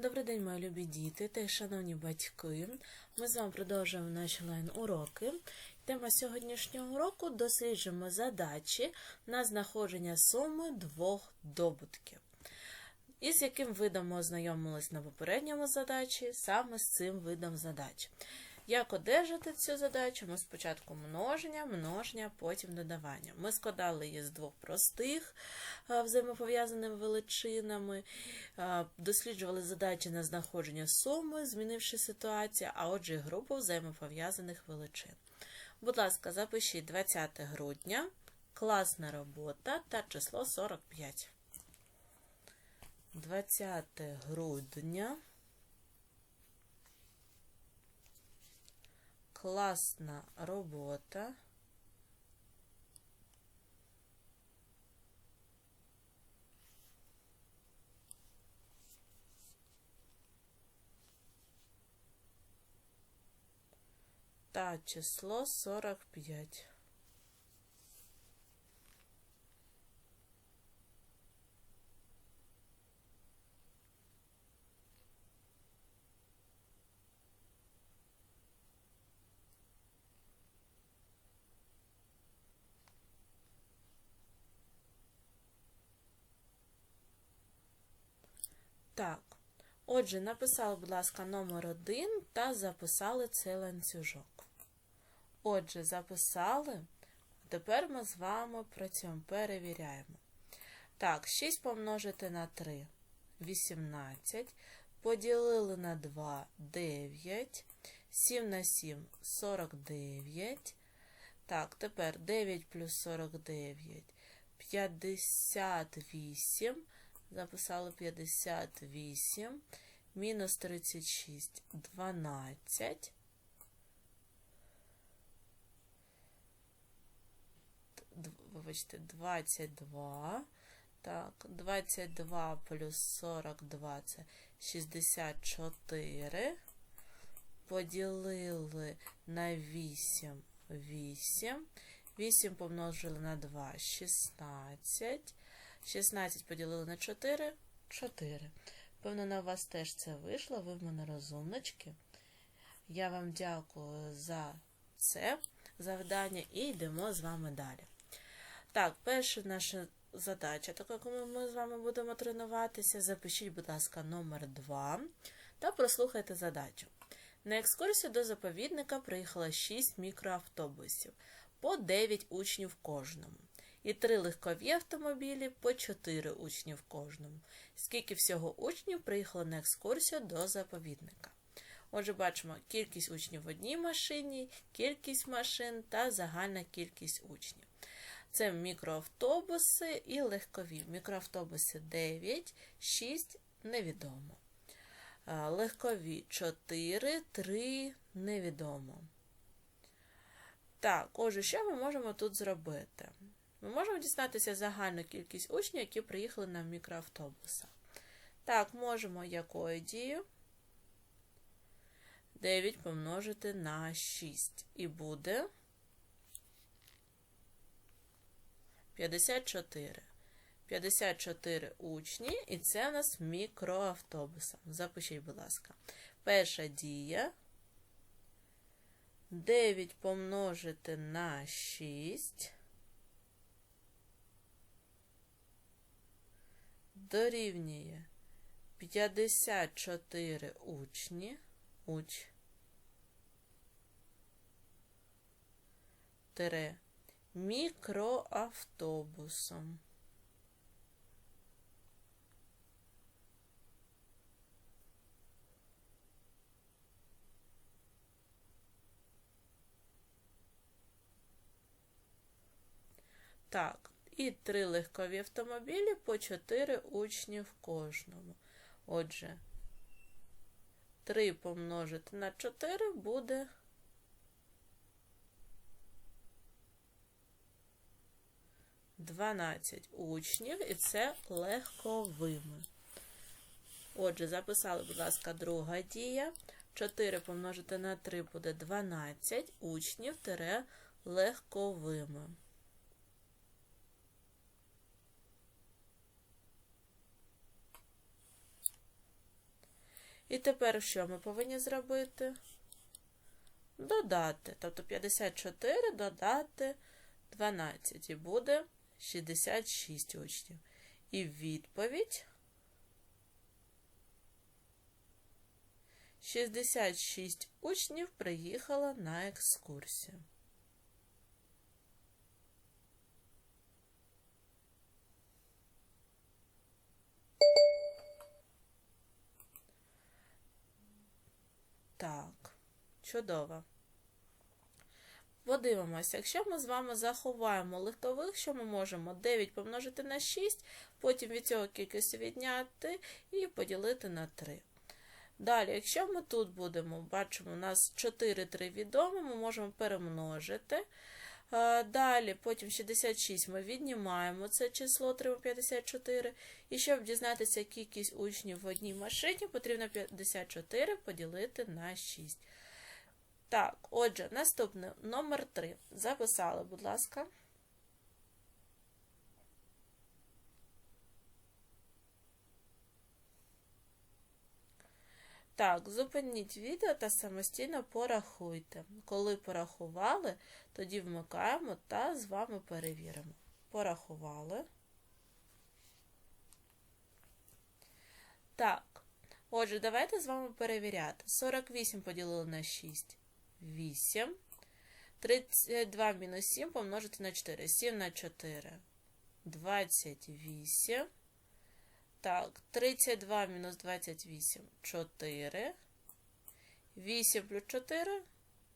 Добрий день, мої любі діти та шановні батьки. Ми з вами продовжуємо наші лайн-уроки. Тема сьогоднішнього уроку досліджуємо задачі на знаходження суми двох добутків. Із яким видом ми ознайомились на попередньому задачі, саме з цим видом задач. Як одержати цю задачу? Ми спочатку множення, множення, потім додавання. Ми складали її з двох простих е, взаємопов'язаними величинами, е, досліджували задачі на знаходження суми, змінивши ситуацію, а отже, групу взаємопов'язаних величин. Будь ласка, запишіть 20 грудня, класна робота та число 45. 20 грудня. Класна робота. Та число 45. Так. Отже, написали, будь ласка, номер один та записали цей ланцюжок. Отже, записали. Тепер ми з вами працюємо, перевіряємо. Так, 6 помножити на 3 18. Поділили на 2 9. 7 на 7 49. Так, тепер 9 плюс 49 58. Записали 58. Мінус 36 12. Вибачте, 22. Так, 22 плюс 42 це 64. Поділили на 8 8. 8 помножили на 2 16. 16 поділили на 4 4. Певно, на вас теж це вийшло. Ви в мене розумнички. Я вам дякую за це завдання і йдемо з вами далі. Так, перша наша задача, так як ми з вами будемо тренуватися, запишіть, будь ласка, номер 2 та прослухайте задачу. На екскурсію до заповідника приїхало 6 мікроавтобусів, по 9 учнів кожному. І 3 легкові автомобілі по 4 учні в кожному. Скільки всього учнів приїхало на екскурсію до заповідника. Отже, бачимо кількість учнів в одній машині, кількість машин та загальна кількість учнів. Це мікроавтобуси і легкові. Мікроавтобуси 9, 6 невідомо. Легкові 4, 3 невідомо. Так, отже, що ми можемо тут зробити? Ми можемо дізнатися загальну кількість учнів, які приїхали на мікроавтобусах. Так, можемо якою дією? 9 помножити на 6. І буде 54. 54 учні, і це у нас мікроавтобуса. Запишіть, будь ласка. Перша дія. 9 помножити на 6. Дорівнює 54 учні. Уч. Тире мікроавтобусом. Так, і три легкові автомобілі по 4 учні в кожному. Отже, 3 помножити на 4 буде 12 учнів, і це легковими. Отже, записали, будь ласка, друга дія. 4 помножити на 3 буде 12 учнів тире легковими. І тепер що ми повинні зробити? Додати. Тобто 54 додати 12. І буде 66 учнів. І відповідь 66 учнів приїхало на екскурсію. Так, чудово. Подивимося, якщо ми з вами заховаємо легкових, що ми можемо 9 помножити на 6, потім від цього кількості відняти і поділити на 3. Далі, якщо ми тут будемо, бачимо, у нас 4 3 відомо, ми можемо перемножити. Далі, потім 66 ми віднімаємо це число 354. І щоб дізнатися кількість учнів в одній машині, потрібно 54 поділити на 6. Так, отже, наступне номер 3. Записали, будь ласка. Так, зупиніть відео та самостійно порахуйте. Коли порахували, тоді вмикаємо та з вами перевіримо. Порахували. Так, отже, давайте з вами перевіряти. 48 поділили на 6. 8. 32 мінус 7 помножити на 4. 7 на 4. 28. Так, 32 мінус 28 4. 8 плюс 4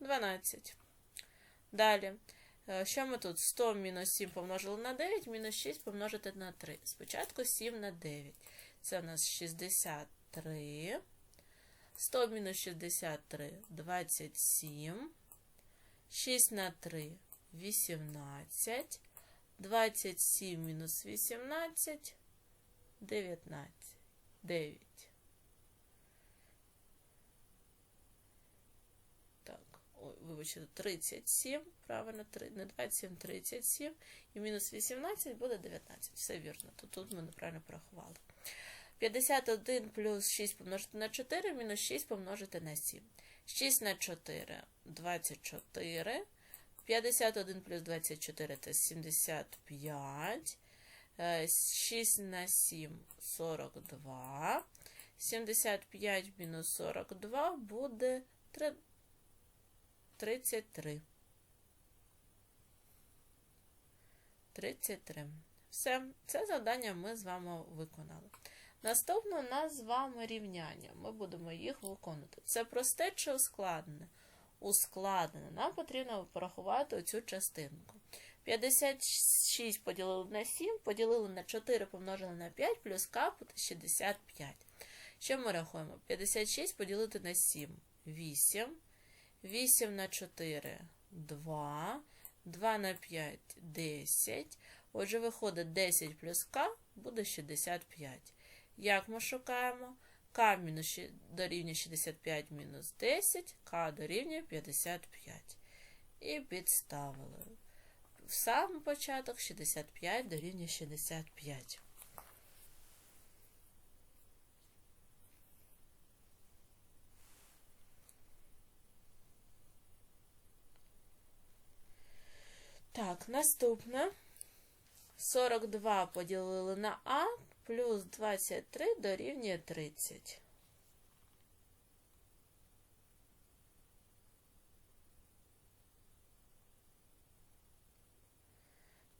12. Далі. Е, що ми тут? 100 мінус 7 помножили на 9, мінус 6 помножити на 3. Спочатку 7 на 9. Це у нас 63. 100 мінус 63 27. 6 на 3 18. 27 мінус 18 19. 9. Так, ой, вибачте, 37. Правильно, 3, не 27, 37. І мінус 18 буде 19. Все вірно. То тут ми неправильно порахували. 51 плюс 6 помножити на 4, мінус 6 помножити на 7. 6 на 4 24. 51 плюс 24 це 75. 6 на 7 42. 75 мінус 42 буде 33. 33. Все, це завдання ми з вами виконали. Наступне у нас з вами рівняння. Ми будемо їх виконувати. Це просте чи ускладнене? Ускладнене. Нам потрібно порахувати оцю частинку. 56 поділили на 7, поділили на 4 помножили на 5, плюс К буде 65. Що ми рахуємо? 56 поділити на 7 8. 8 на 4 2. 2 на 5 10. Отже, виходить 10 плюс К буде 65. Як ми шукаємо? К дорівнює 65 мінус 10, К дорівнює 55. І підставили. В сам початок 65 дорівнює 65. Так, наступне 42 поділили на А плюс 23 дорівнює 30.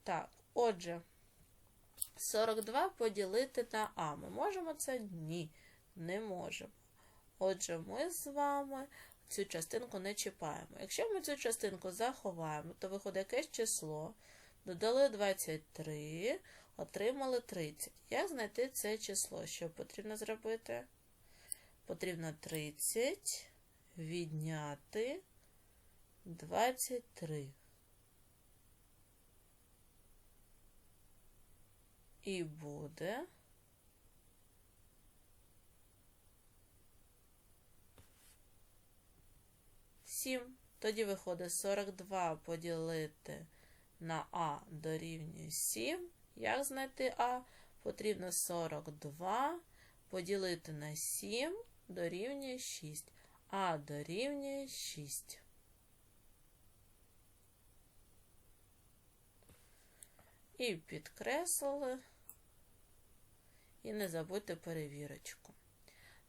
Так, отже, 42 поділити на А. Ми можемо це? Ні, не можемо. Отже, ми з вами цю частинку не чіпаємо. Якщо ми цю частинку заховаємо, то виходить якесь число. Додали 23, отримали 30. Як знайти це число? Що потрібно зробити? Потрібно 30 відняти 23. І буде. Сім. Тоді виходить 42 поділити на А дорівнює 7. Як знайти А? Потрібно 42 поділити на 7 дорівнює 6. А дорівнює 6. І підкреслили. І не забудьте перевірочку.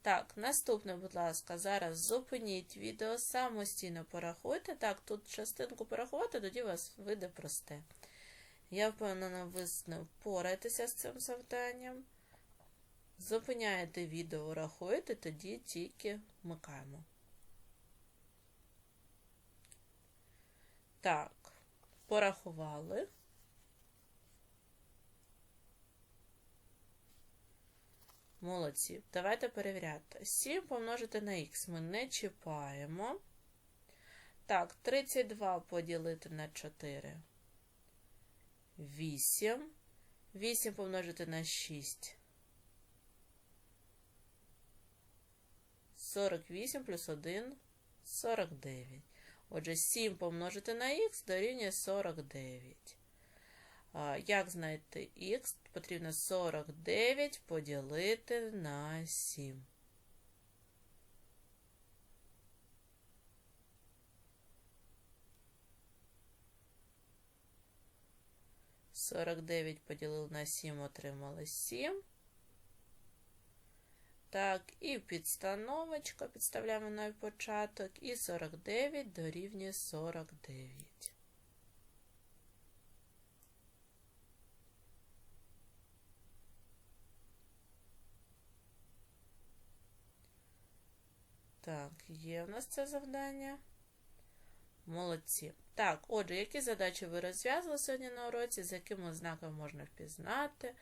Так, наступне, будь ласка, зараз зупиніть відео, самостійно порахуйте. Так, тут частинку порахувати, тоді у вас вийде просте. Я впевнена, ви впораєтеся з цим завданням. Зупиняєте відео, рахуєте, тоді тільки вмикаємо. Так, порахували. Молодці. Давайте перевіряти. 7 помножити на х ми не чіпаємо. Так, 32 поділити на 4. 8. 8 помножити на 6. 48 плюс 1 49. Отже, 7 помножити на х дорівнює 49. Як знайти х? Потрібно 49 поділити на 7. Сорок дев'ять поділили на сім, отримали сім. Так, і підстановочка, підставляємо на початок, і 49 дорівнює 49. Так, є в нас це завдання. Молодці. Так, отже, які задачі ви розв'язали сьогодні на уроці, з якими знаком можна впізнати?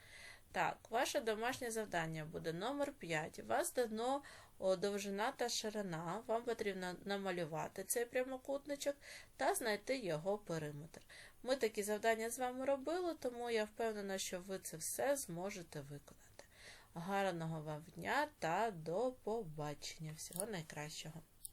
Так, ваше домашнє завдання буде номер 5. У вас дано довжина та ширина. Вам потрібно намалювати цей прямокутничок та знайти його периметр. Ми такі завдання з вами робили, тому я впевнена, що ви це все зможете виконати. Гарного вам дня та до побачення. Всього найкращого!